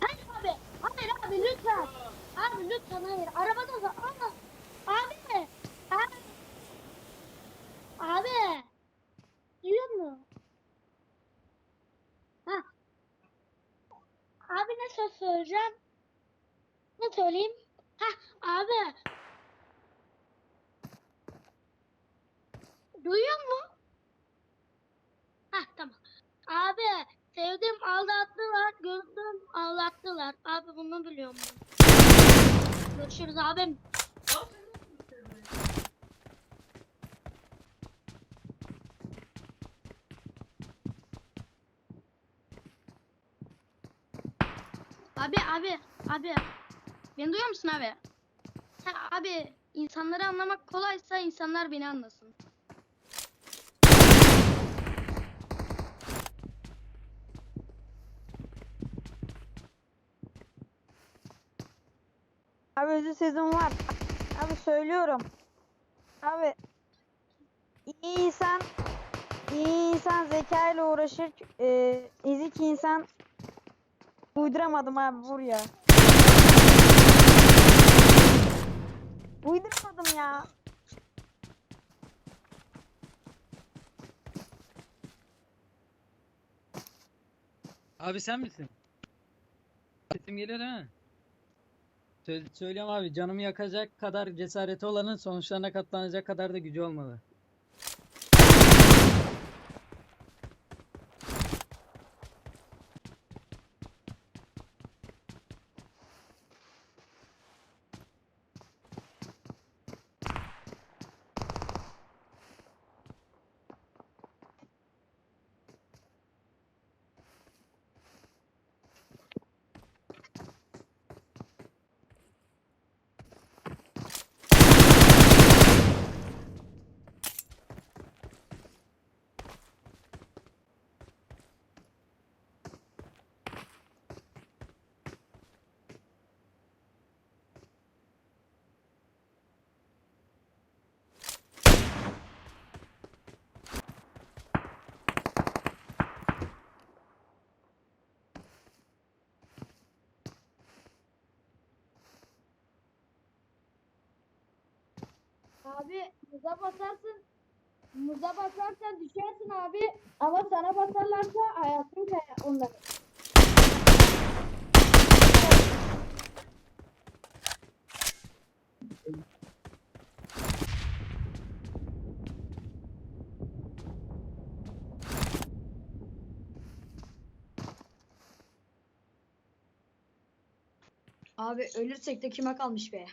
Hayır abi. Hayır abi lütfen. Abi lütfen hayır. Arabada da. Aa, Abi. Abi. Abi. Duyuyor musun? Ha. Abi söz söyleyeceğim? Ne söyleyeyim? Ha abi. Duyuyor musun? Abi bunu biliyorum. Görüşürüz abim. Abi abi abi. Beni duyuyor musun abi? Ha, abi insanları anlamak kolaysa insanlar beni anlasın. Abi özür sözüm var. Abi söylüyorum. Abi iyi insan iyi insan zeka uğraşır. E, ezik insan uyduramadım abi buraya. Uyduramadım ya. Abi sen misin? Sesim geliyor değil mi? Sö- söylüyorum abi canımı yakacak kadar cesareti olanın sonuçlarına katlanacak kadar da gücü olmalı. Abi muza basarsın. Muza basarsan düşersin abi. Ama sana basarlarsa hayatın kaya onların. Abi ölürsek de kime kalmış be?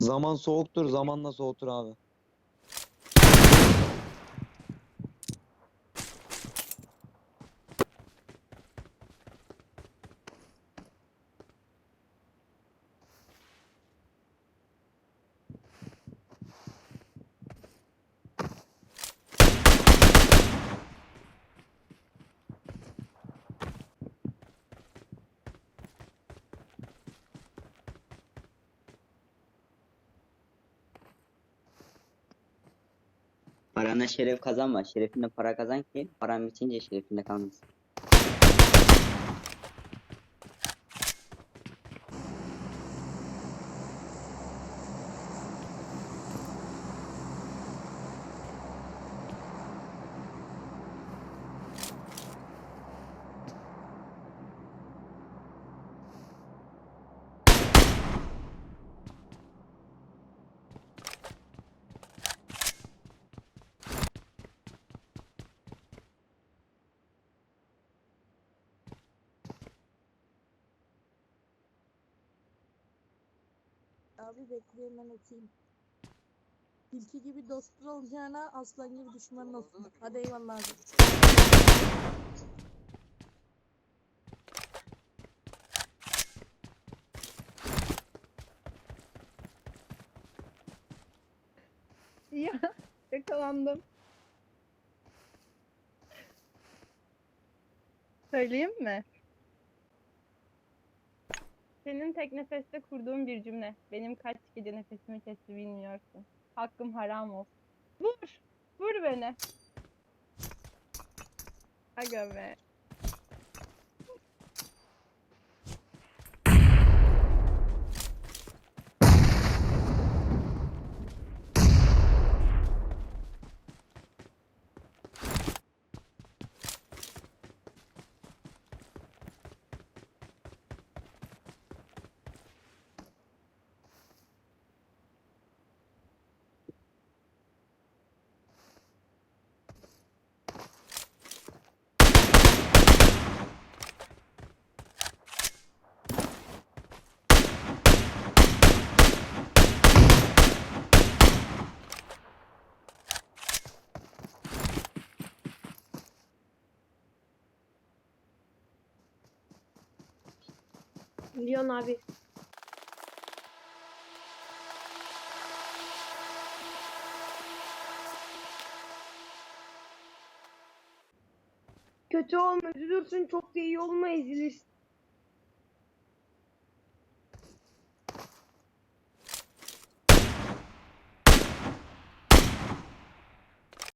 Zaman soğuktur, zamanla soğutur abi. Parana şeref kazanma. Şerefinde para kazan ki paran bitince şerefinde kalmasın. Abi bekleyin ben atayım. Tilki gibi dostun olacağına aslan gibi düşmanın olsun. Hadi eyvallah abi. Ya yakalandım. Söyleyeyim mi? Senin tek nefeste kurduğun bir cümle. Benim kaç gece nefesimi kesti bilmiyorsun. Hakkım haram olsun. Vur! Vur beni. Aga be. Milyon abi. Kötü olma, üzülürsün çok da iyi olma ezilirsin.